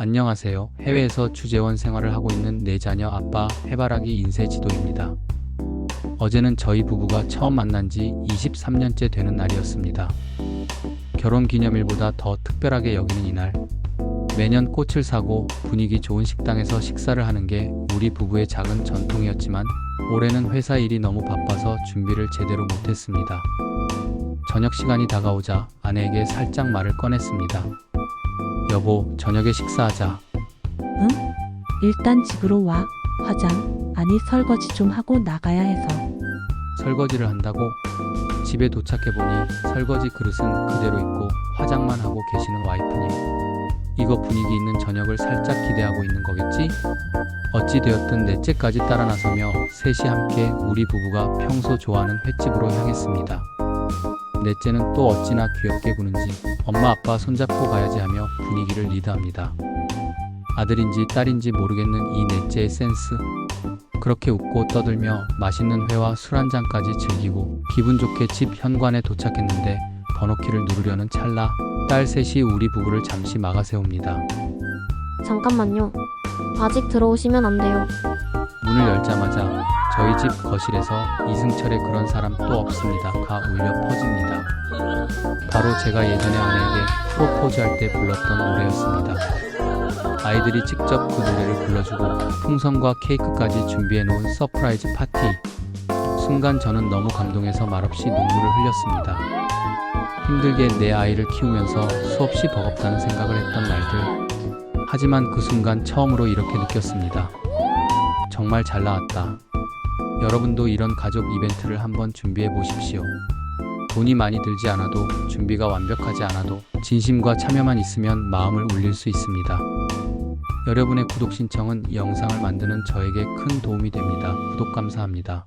안녕하세요. 해외에서 주재원 생활을 하고 있는 네 자녀 아빠 해바라기 인쇄 지도입니다. 어제는 저희 부부가 처음 만난 지 23년째 되는 날이었습니다. 결혼 기념일보다 더 특별하게 여기는 이날. 매년 꽃을 사고 분위기 좋은 식당에서 식사를 하는 게 우리 부부의 작은 전통이었지만 올해는 회사 일이 너무 바빠서 준비를 제대로 못했습니다. 저녁 시간이 다가오자 아내에게 살짝 말을 꺼냈습니다. 여보, 저녁에 식사하자. 응? 일단 집으로 와. 화장, 아니 설거지 좀 하고 나가야 해서. 설거지를 한다고? 집에 도착해보니 설거지 그릇은 그대로 있고 화장만 하고 계시는 와이프님. 이거 분위기 있는 저녁을 살짝 기대하고 있는 거겠지? 어찌되었든 넷째까지 따라 나서며 셋이 함께 우리 부부가 평소 좋아하는 횟집으로 향했습니다. 넷째는 또 어찌나 귀엽게 구는지 엄마 아빠 손잡고 가야지 하며 분위기를 리드합니다. 아들인지 딸인지 모르겠는 이 넷째의 센스. 그렇게 웃고 떠들며 맛있는 회와 술 한 잔까지 즐기고 기분 좋게 집 현관에 도착했는데 번호키를 누르려는 찰나 딸 셋이 우리 부부를 잠시 막아 세웁니다. 잠깐만요. 아직 들어오시면 안 돼요. 문을 열자마자 저희 집 거실에서 이승철의 그런 사람 또 없습니다가 울려 퍼집니다. 바로 제가 예전에 아내에게 프로포즈 할 때 불렀던 노래였습니다. 아이들이 직접 그 노래를 불러주고 풍선과 케이크까지 준비해 놓은 서프라이즈 파티. 순간 저는 너무 감동해서 말없이 눈물을 흘렸습니다. 힘들게 내 아이를 키우면서 수없이 버겁다는 생각을 했던 날들. 하지만 그 순간 처음으로 이렇게 느꼈습니다. 정말 잘 나왔다. 여러분도 이런 가족 이벤트를 한번 준비해 보십시오. 돈이 많이 들지 않아도 준비가 완벽하지 않아도 진심과 참여만 있으면 마음을 울릴 수 있습니다. 여러분의 구독 신청은 이 영상을 만드는 저에게 큰 도움이 됩니다. 구독 감사합니다.